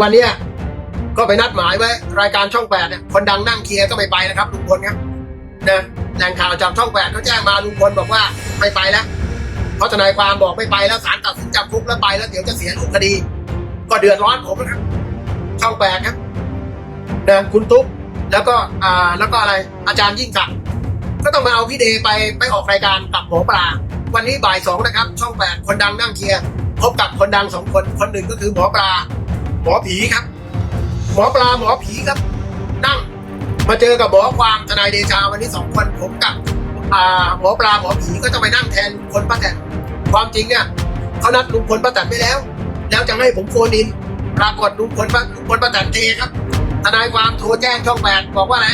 วันเนี้ยก็ไปนัดหมายไว้ รายการช่องแปดเนี่ยคนดังนั่งเคลียร์ก็ไม่ไปนะครับลุงพลครับนะแหล่งข่าวจากช่องแปดเขาแจ้งมาลุงพลบอกว่าไม่ไปแล้ว เพราะทนายความบอกไม่ไปแล้วศาลตัดสินจำคุกแล้วไปแล้วเดี๋ยวจะเสียรูปคดี ก็เดือดร้อนผมนะครับ ช่องแปดครับนะคุณตุ๊กแล้วก็อ่าแล้วก็อะไรอาจารย์ยิ่งศักดิ์ก็ต้องมาเอาพี่เดไปไปออกรายการกับหมอปลาวันนี้บ่ายสองนะครับ ช่องแปดคนดังนั่งเคลียร์พบกับคนดังสองคนคนหนึ่งก็คือหมอปลา หมอผีครับ หมอปลาหมอผีครับ นั่ง มาเจอกับหมอความทนายเดชาวันนี้สองคนผมกับหมอปลาหมอผีก็จะไปนั่งแทนลุงพลป้าแตนความจริงเนี่ยเขานัดลุงพลป้าแตนไปแล้ว แล้วจะให้ผมโฟนอินปรากฏลุงพลป้าลุงพลป้าแตนเทครับทนายความโทรแจ้งช่องแปดบอกว่าอะไร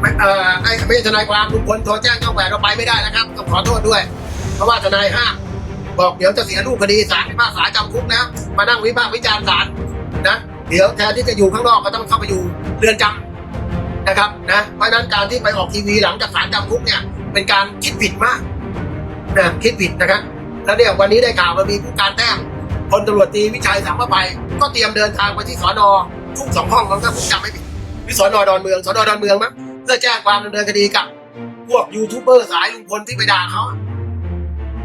ไม่เอ่อไอ้ไม่ใช่ทนายความลุงพลโทรแจ้งช่องแปดเราไปไม่ได้นะครับต้องขอโทษด้วย เพราะว่าทนายห้าม บอกเดี๋ยวจะเสียรูปคดีศาลพิพากษาจำคุกนะ มานั่งวิพากษ์วิจารณ์ศาลนะ เดี๋ยวแทนที่จะอยู่ข้างนอกก็ต้องเข้าไปอยู่เรือนจำนะครับนะเพราะนั้นการที่ไปออกทีวีหลังจากศาลจำคุกเนี่ยเป็นการคิดผิดมากนะคิดผิดนะครับแล้วเนี่ยวันนี้ได้ข่าวมามีผู้การแต้มพลตำรวจตรีวิชัยสังประภัยก็เตรียมเดินทางไปที่สอนอทุ่งสองห้องแล้วถ้าผมจำไม่ผิดหรือสอนอดอนเมืองสอนอดอนเมืองมั้งเพื่อแจ้งความดำเนินคดีกับพวกยูทูบเบอร์สายลุงพลที่ไปด่าเขา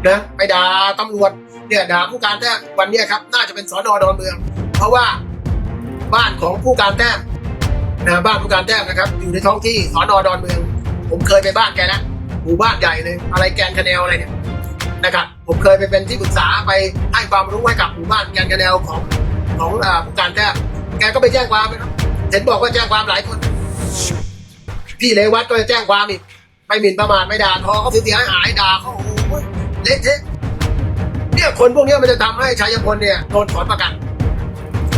นะไปด่าตำรวจเนี่ยด่าผู้การแต้มวันนี้ครับ น่าจะเป็นสอนอดอนเมือง เพราะว่าบ้านของผู้การแต้มนะบ้านผู้การแต้มนะครับ อยู่ในท้องที่สอนอดอนเมือง ผมเคยไปบ้านแกแล้วหมู่บ้านใหญ่เลยอะไรแกนคะแนนอะไรเนี่ยนะครับผมเคยไปเป็นที่ปรึกษาไปให้ความรู้ให้กับหมู่บ้านแกนคะแนนของของผู้การแต้มแกก็ไปแจ้งความนะครับเห็นบอกว่าแจ้งความหลายคน พี่เลวัตก็จะแจ้งความอีกไปหมิ่นประมาทไม่ด่าทอเขาเสียหายหายด่าเขาโเละเทะเนี่ยคนพวกนี้มันจะทำให้ชัยพลเนี่ยโดนถอนประกัน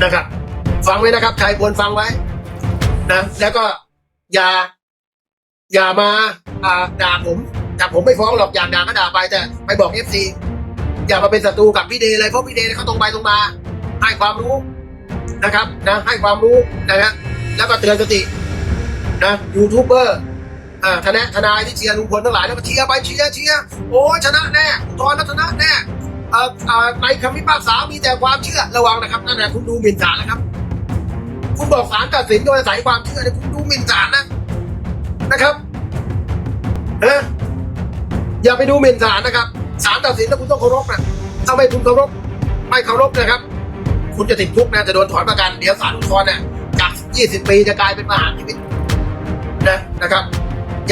นะครับ ฟังไว้นะครับชัยพลฟังไว้นะแล้วก็อย่า อย่ามาด่าผมแต่ผมไม่ฟ้องหรอกอยากด่าก็ด่าไปแต่ไปบอกเอฟซีอย่ามาเป็นศัตรูกับพี่เดย์เลยเพราะพี่เดย์เขาตรงไปตรงมา ให้ความรู้นะครับนะให้ความรู้นะฮะแล้วก็เตือนสตินะยูทูบเบอร์ ทนายทนายที่เชียร์ลุงพลทั้งหลายแล้วก็เชียร์ไปเชียร์เชียร์โอ้ชนะแน่อุทธรณ์แล้วชนะแน่ในคำพิพากษามีแต่ความเชื่อระวังนะครับนั่นแหละคุณดูหมิ่นศาลนะครับ คุณบอกศาลตัดสินโดยอาศัยความเชื่อเนี่ยคุณดูหมิ่นศาลนะนะครับเอออย่าไปดูหมิ่นศาลนะครับศาลตัดสินแล้วคุณต้องเคารพนะถ้าไม่คุณเคารพไม่เคารพนะครับ คุณจะติดคุกนะจะโดนถอนประกันเดี๋ยวศาลอุทธรณ์เนี่ยจาก 20 ปีจะกลายเป็นประหารชีวิตนะนะครับ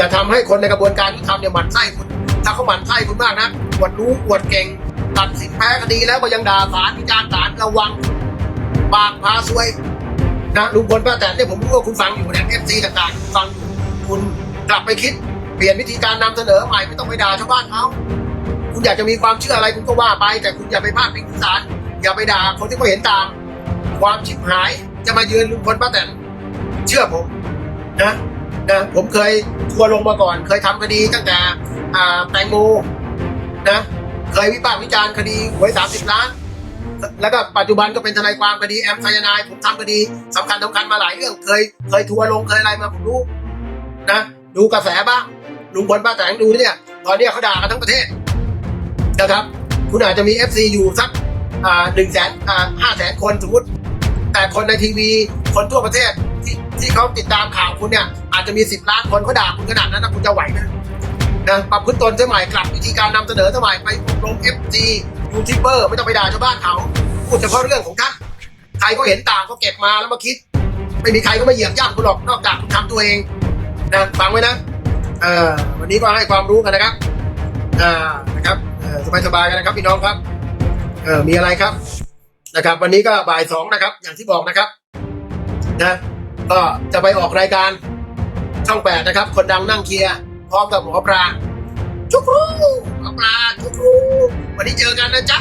อย่าทำให้คนในกระบวนการยุติธรรมเนี่ยหมั่นไส้คุณ ถ้าเขาหมั่นไส้คุณมากนะอวดรู้อวดเก่ง ตัดสินแพ้คดีแล้วก็ยังด่าศาลวิจารณ์ศาลระวัง ปากพาซวยนะลุงพลป้าแตนเนี่ยผมรู้ว่าคุณฟังอยู่เนี่ยเอฟซีต่างๆฟังอยู่คุณกลับไปคิดเปลี่ยนวิธีการนำเสนอใหม่ไม่ต้องไปด่าชาวบ้านเขาคุณอยากจะมีความเชื่ออะไรคุณก็ว่าไป แต่คุณอย่าไปพลาดพิงศาลอย่าไปด่าคนที่เขาเห็นต่าง ความชิบหายจะมาเยือนลุงพลป้าแตนเชื่อผมนะ นะผมเคยทัวร์ลงมาก่อน เคยทำคดีตั้งแต่แตงโมนะเคยวิพากษ์วิจารณ์คดีหวยสามสิบล้าน แล้วก็ปัจจุบันก็เป็นทนายความคดีแอมไซยานายผมทำคดีสำคัญสำคัญมาหลายเรื่องเคยเคยทัวร์ลงเคยอะไรมาผมรู้นะดูกระแสบ้างลุงพลป้าแตงดูเนี่ยตอนเนี้ยเขาด่ากันทั้งประเทศนะครับ คุณอาจจะมี FC อยู่สักอ่าหนึ่งแสนอ่าห้าแสนคนสมมติ แต่คนในทีวีคนทั่วประเทศ ที่ที่เขาติดตามข่าวคุณเนี่ย อาจจะมีสิบล้านคนเขาด่าคุณขนาดนั้นนะคุณจะไหวไหมนะปรับพื้นตนสมัยกลับวิธีการนำเสนอสมัยไปอบรมเอฟซียูทูบเบอร์ไม่ต้องไปด่าชาวบ้านเขาพูดเฉพาะเรื่องของท่านใครก็เห็นต่างก็เก็บมาแล้วมาคิด ไม่มีใครก็ไม่เหยียบย่ำคุณหรอกนอกจากคุณทำตัวเองนะฟังไว้นะเออวันนี้ก็ให้ความรู้กันนะครับอ่านะครับสบายสบายๆกันนะครับพี่น้องครับเออมีอะไรครับนะครับ วันนี้ก็บ่ายสองนะครับ อย่างที่บอกนะครับนะ ก็จะไปออกรายการช่องแปดนะครับ คนดังนั่งเคลียร์พร้อมกับหมอปลาชุกรูหมอปลาชุกรูวันนี้เจอกันนะจ๊ะ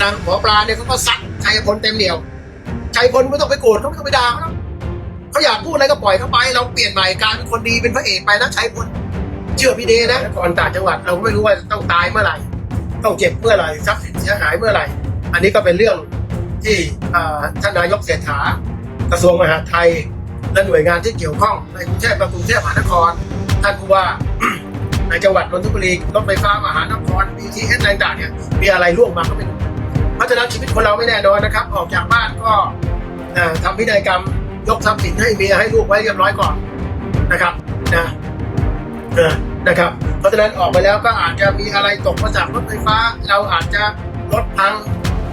นะหมอปลาเนี่ยเขาก็ซัดชัยพลเต็มเหนียวชัยพลไม่ต้องไปโกรธเขาไม่ต้องไปด่าเขาเขาอยากพูดอะไรก็ปล่อยเขาไป เราเปลี่ยนใหม่การเป็นคนดีเป็นพระเอกไปนะชัยพลเชื่อพี่เดนะก่อนต่างจังหวัดเราไม่รู้ว่าต้องตายเมื่อไหร่ ต้องเจ็บเมื่อไหร่ทรัพย์สินเสียหายเมื่อไหร่ อันนี้ก็เป็นเรื่องที่ท่านนายกเศรษฐา กระทรวงมหาดไทย และหน่วยงานที่เกี่ยวข้องในกรุงเทพและกรุงเทพมหานคร ท่านผู้ว่าในจังหวัดนนทบุรีรถไฟฟ้ามหานคร BTS อะไรต่างๆเนี่ยมีอะไรร่วงมาก็เป็นเพราะฉะนั้นชีวิตคนเราไม่แน่นอนนะครับ ออกจากบ้านก็ทำพินัยกรรมยกทรัพย์สินให้เมียให้ลูกไว้เรียบร้อยก่อนนะครับนะนะครับ เพราะฉะนั้นออกไปแล้วก็อาจจะมีอะไรตกมาจากรถไฟฟ้า เราอาจจะรถพัง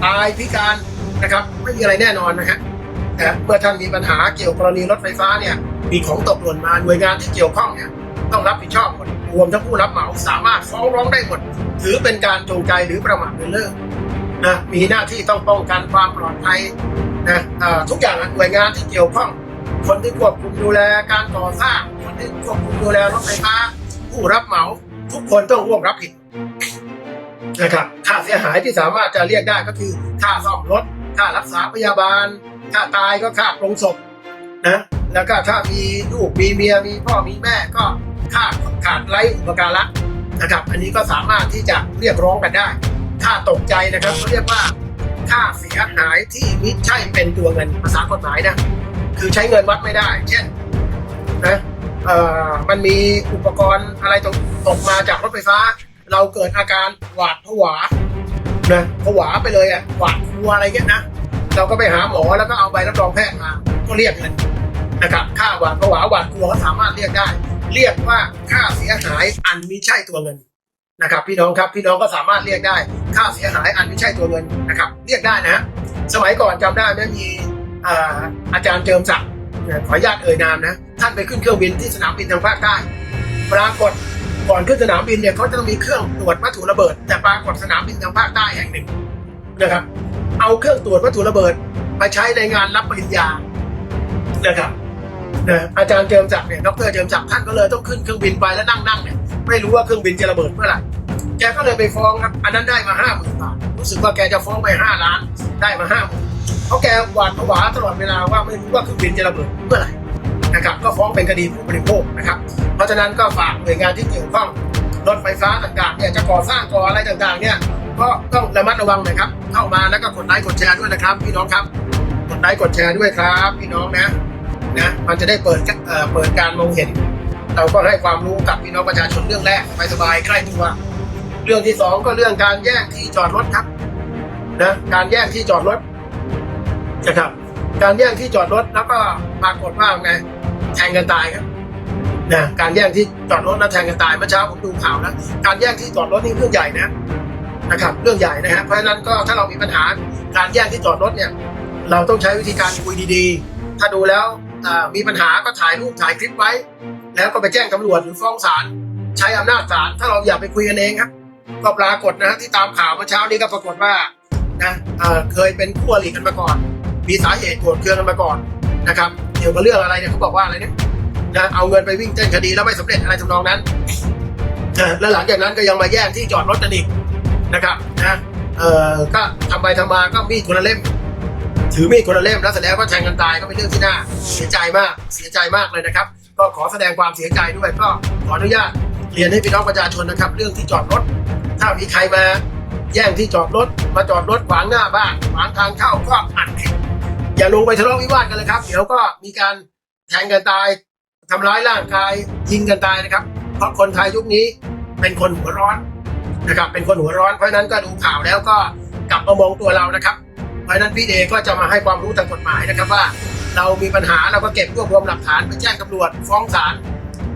ตายพิการนะครับไม่มีอะไรแน่นอนนะฮะ แต่เมื่อท่านมีปัญหาเกี่ยวกรณีรถไฟฟ้าเนี่ยมีของตกหล่นมาหน่วยงานที่เกี่ยวข้องเนี่ยต้องรับผิดชอบหมดรวมทั้งผู้รับเหมาสามารถฟ้องร้องได้หมดถือเป็นการจงใจหรือประมาทเลินเล่อนะมีหน้าที่ต้องป้องกันความปลอดภัยนะทุกอย่างหน่วยงานที่เกี่ยวข้อง คนที่ควบคุมดูแลการก่อสร้าง คนที่ควบคุมดูแลรถไฟฟ้า ผู้รับเหมา ทุกคนต้องร่วมรับผิดนะครับค่าเสียหายที่สามารถจะเรียกได้ก็คือ ค่าซ่อมรถ ค่ารักษาพยาบาล ค่าตายก็ค่าปรงศพนะแล้วก็ถ้ามีลูกมีเมียมีพ่อมีแม่ก็ค่าขาดไร้อุปการะนะครับ อันนี้ก็สามารถที่จะเรียกร้องกันได้ค่าตกใจนะครับเขาเรียกว่าค่าเสียหายที่มิใช่เป็นตัวเงินภาษากฎหมายนะคือใช้เงินวัดไม่ได้ เช่นนะเอ่อมันมีอุปกรณ์อะไรตกตกมาจากรถไฟฟ้า เราเกิดอาการหวาดผวานะผวาไปเลยอะหวาดกลัวอะไรเงี้ยนะ เราก็ไปหาหมอแล้วก็เอาใบรับรองแพทย์มา ก็เรียกเงินนะครับค่าหวาดผวาหวาดกลัวก็สามารถเรียกได้ เรียกว่าค่าเสียหายอันมิใช่ตัวเงินนะครับ พี่น้องครับพี่น้องก็สามารถเรียกได้ ค่าเสียหายอันไม่ใช่ตัวเงินนะครับ เรียกได้นะฮะสมัยก่อนจำได้ไหมมีอาจารย์เจิมศักดิ์ขออนุญาตเอ่ยนามนะท่านไปขึ้นเครื่องบินที่สนามบินทางภาคใต้ปรากฏก่อนขึ้นสนามบินเนี่ยเขาจะต้องมีเครื่องตรวจวัตถุระเบิด แต่ปรากฏสนามบินทางภาคใต้แห่งหนึ่งนะครับ เอาเครื่องตรวจวัตถุระเบิด มาใช้ในงานรับปริญญานะครับนะอาจารย์เจิมศักดิ์เนี่ยดรเจิมศักดิ์ท่านก็เลยต้องขึ้นเครื่องบินไปแล้วนั่งนั่งเนี่ยไม่รู้ว่าเครื่องบินจะระเบิดเมื่อไหร่แกก็เลยไปฟ้องครับอันนั้นได้มาห้าหมื่นบาทรู้สึกว่าแกจะฟ้องไปห้าล้านได้มาห้าหมื่นเพราะแกหวาดผวาตลอดเวลาว่าไม่รู้ว่าเครื่องบินจะระเบิดเมื่อไหร่นะครับก็ฟ้องเป็นคดีผู้บริโภคนะครับ เพราะฉะนั้นก็ฝากหน่วยงานที่เกี่ยวข้องรถไฟฟ้าต่างๆเนี่ยจะก่อสร้างก่ออะไรต่างๆเนี่ย ก็ต้องระมัดระวังหน่อยครับ เข้ามาแล้วก็กดไลค์กดแชร์ด้วยนะครับ พี่น้องครับกดไลค์กดแชร์ด้วยครับ พี่น้องนะนะมันจะได้เปิดเอ่อเปิดการมองเห็น เราก็ให้ความรู้กับพี่น้องประชาชนเรื่องแรกสบายๆใกล้ตัวเรื่องที่สองก็เรื่องการแย่งที่จอดรถครับนะการแย่งที่จอดรถนะครับ การแย่งที่จอดรถแล้วก็ปรากฏว่าไงแทงกันตายครับนะการแย่งที่จอดรถแล้วแทงกันตายเมื่อเช้าผมดูข่าวแล้วการแย่งที่จอดรถนี่เรื่องใหญ่นะ นะครับ เรื่องใหญ่นะฮะเพราะฉะนั้นก็ถ้าเรามีปัญหาการแย่งที่จอดรถเนี่ย เราต้องใช้วิธีการคุยดีๆ ถ้าดูแล้วมีปัญหาก็ถ่ายรูปถ่ายคลิปไว้ แล้วก็ไปแจ้งตำรวจหรือฟ้องศาลใช้อำนาจศาลถ้าเราอยากไปคุยกันเองครับก็ปรากฏนะฮะที่ตามข่าวเมื่อเช้านี้ก็ปรากฏว่านะเเคยเป็นคู่อริกันมาก่อน มีสาเหตุโกรธเคืองกันมาก่อนนะครับเกี่ยวกับเรื่องอะไรเนี่ยเขาบอกว่าอะไรเนี่ยนะเอาเงินไปวิ่งเต้นคดีแล้วไม่สำเร็จอะไรทำนองนั้นแล้วหลังจากนั้นก็ยังมาแย่งที่จอดรถกันอีก นะครับนะเอ่อก็ทำไปทำมาก็มีดคนละเล่ม ถือมีดคนละเล่มแล้วเสร็จแล้วก็แทงกันตายก็เป็นเรื่องที่น่าเสียใจมากเสียใจมากเลยนะครับ ก็ขอแสดงความเสียใจด้วยก็ขออนุญาตเรียนให้พี่น้องประชาชนนะครับ เรื่องที่จอดรถ ถ้ามีใครมาแย่งที่จอดรถ มาจอดรถขวางหน้าบ้านขวางทางเข้าก็อัดอย่าลงไปทะเลาะวิวาทกันเลยครับ เดี๋ยวก็มีการแทงกันตายทำร้ายร่างกายยิงกันตายนะครับ เพราะคนไทยยุคนี้เป็นคนหัวร้อน นะครับ เป็นคนหัวร้อนเพราะนั้นก็ดูข่าวแล้วก็กลับมามองตัวเรานะครับ เพราะนั้นพี่เดก็จะมาให้ความรู้ทางกฎหมายนะครับว่า เรามีปัญหาเราก็เก็บรวบรวมหลักฐานไปแจ้งตำรวจฟ้องศาล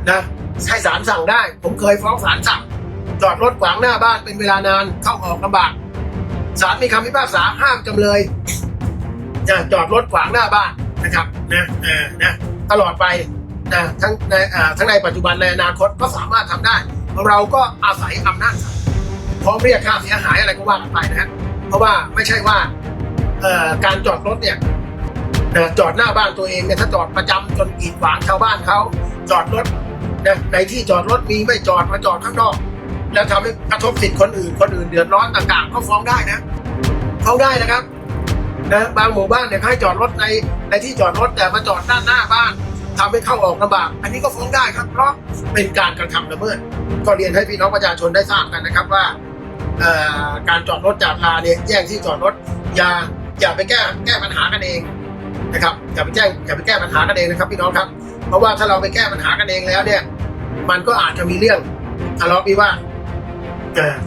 นะให้ศาลสั่งได้ ผมเคยฟ้องศาลสั่งจอดรถขวางหน้าบ้านเป็นเวลานานเข้าออกลำบากศาลมีคำพิพากษาห้ามจำเลยจะจอดรถขวางหน้าบ้านนะครับนะเออนะตลอดไปนะทั้งในทั้งในปัจจุบันในอนาคตก็สามารถทำได้ เราก็อาศัยอำนาจศาล พร้อมเรียกค่าเสียหายอะไรก็ว่ากันไปนะฮะเพราะว่าไม่ใช่ว่าการจอดรถเนี่ยจอดหน้าบ้านตัวเองเนี่ยถ้าจอดประจำจนกีดขวางชาวบ้านเขาจอดรถนะในที่จอดรถมีไม่จอดมาจอดข้างนอก แล้วทำให้กระทบสิทธิคนอื่น คนอื่นเดือดร้อนต่างๆ ก็ฟ้องได้นะฟ้องได้นะครับนะบางหมู่บ้านเนี่ยเขาให้จอดรถในในที่จอดรถแต่มาจอดด้านหน้าบ้าน ทำให้เข้าออกลำบาก อันนี้ก็ฟ้องได้ครับ เพราะเป็นการกระทำละเมิด ก็เรียนให้พี่น้องประชาชนได้ทราบกันนะครับว่าการจอดรถจากลาเนี่ยแย่งที่จอดรถอย่าอย่าไปแก้แก้ปัญหากันเองนะครับอย่าไปแจ้งอย่าไปแก้ปัญหากันเองนะครับพี่น้องครับ เพราะว่าถ้าเราไปแก้ปัญหากันเองแล้วเนี่ย มันก็อาจจะมีเรื่องทะเลาะวิวาท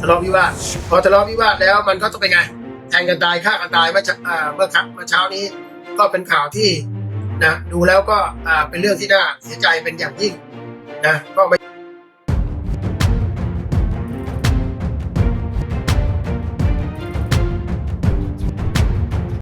ทะเลาะวิวาทพอทะเลาะวิวาทแล้วมันก็จะเป็นไงแทงกันตายฆ่ากันตายเมื่อเช้าอ่าเมื่อครับเมื่อเช้านี้ ก็เป็นข่าวที่ นะดูแล้วก็เป็นเรื่องที่น่าเสียใจเป็นอย่างยิ่งนะก็ไม่